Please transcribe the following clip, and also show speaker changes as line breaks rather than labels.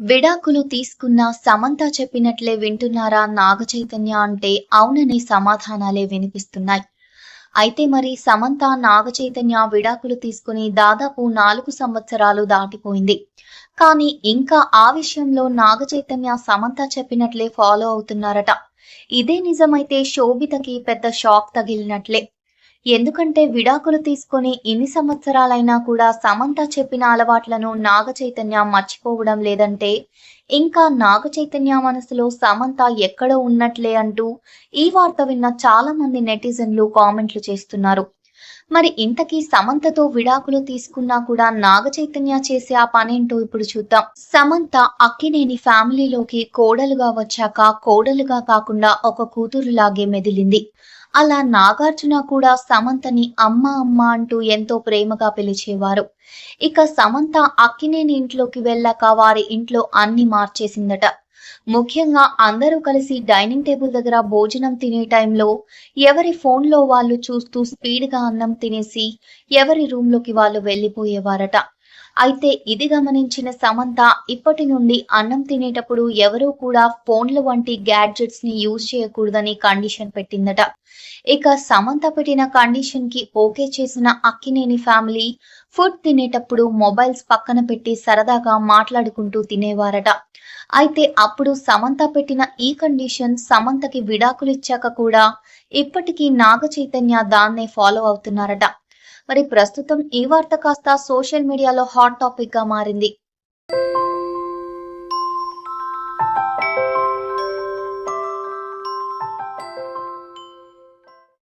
విడాకులు తీసుకున్న సమంత చెప్పినట్లే వింటున్నారా నాగ చైతన్య అంటే అవుననే సమాధానాలే వినిపిస్తున్నాయి. అయితే మరి సమంత నాగ చైతన్య విడాకులు తీసుకుని దాదాపు నాలుగు సంవత్సరాలు దాటిపోయింది. కానీ ఇంకా ఆ విషయంలో నాగ చైతన్య సమంత చెప్పినట్లే ఫాలో అవుతున్నారట. ఇదే నిజమైతే శోభితకి పెద్ద షాక్ తగిలినట్లే. ఎందుకంటే విడాకులు తీసుకొని ఇన్ని సంవత్సరాలైనా కూడా సమంత చెప్పిన అలవాట్లను నాగ చైతన్య మర్చిపోవడం లేదంటే ఇంకా నాగ చైతన్య మనసులో సమంత ఎక్కడో ఉన్నట్లే అంటూ ఈ వార్త విన్న చాలా మంది నెటిజన్లు కామెంట్లు చేస్తున్నారు. మరి ఇంతకీ సమంతతో విడాకులు తీసుకున్నా కూడా నాగ చైతన్య చేసే ఆ పనేంటో ఇప్పుడు చూద్దాం. సమంత అక్కినేని ఫ్యామిలీలోకి కోడలుగా వచ్చాక కోడలుగా కాకుండా ఒక కూతురులాగే మెదిలింది. అలా నాగార్జున కూడా సమంతని అమ్మ అమ్మ అంటూ ఎంతో ప్రేమగా పిలిచేవారు. ఇక సమంత అక్కినేని ఇంట్లోకి వెళ్ళాక వారి ఇంట్లో అన్ని మార్చేసిందట. ముఖ్యంగా అందరూ కలిసి డైనింగ్ టేబుల్ దగ్గర భోజనం తినే టైంలో ఎవరి ఫోన్లో వాళ్ళు చూస్తూ స్పీడ్గా అన్నం తినేసి ఎవరి రూమ్లోకి వాళ్ళు వెళ్ళిపోయేవారట. అయితే ఇది గమనించిన సమంత ఇప్పటి నుండి అన్నం తినేటప్పుడు ఎవరూ కూడా ఫోన్ల వంటి గ్యాడ్జెట్స్ని యూజ్ చేయకూడదని కండిషన్ పెట్టిందట. ఇక సమంత పెట్టిన కండిషన్కి ఓకే చేసిన అక్కినేని ఫ్యామిలీ ఫుడ్ తినేటప్పుడు మొబైల్స్ పక్కన పెట్టి సరదాగా మాట్లాడుకుంటూ తినేవారట. అయితే అప్పుడు సమంత పెట్టిన ఈ కండిషన్ సమంతకి విడాకులు ఇచ్చాక కూడా ఇప్పటికీ నాగ చైతన్య దాన్నే ఫాలో అవుతున్నారట. మరి ప్రస్తుతం ఈ వార్త కాస్త సోషల్ మీడియాలో హాట్ టాపిక్గా మారింది.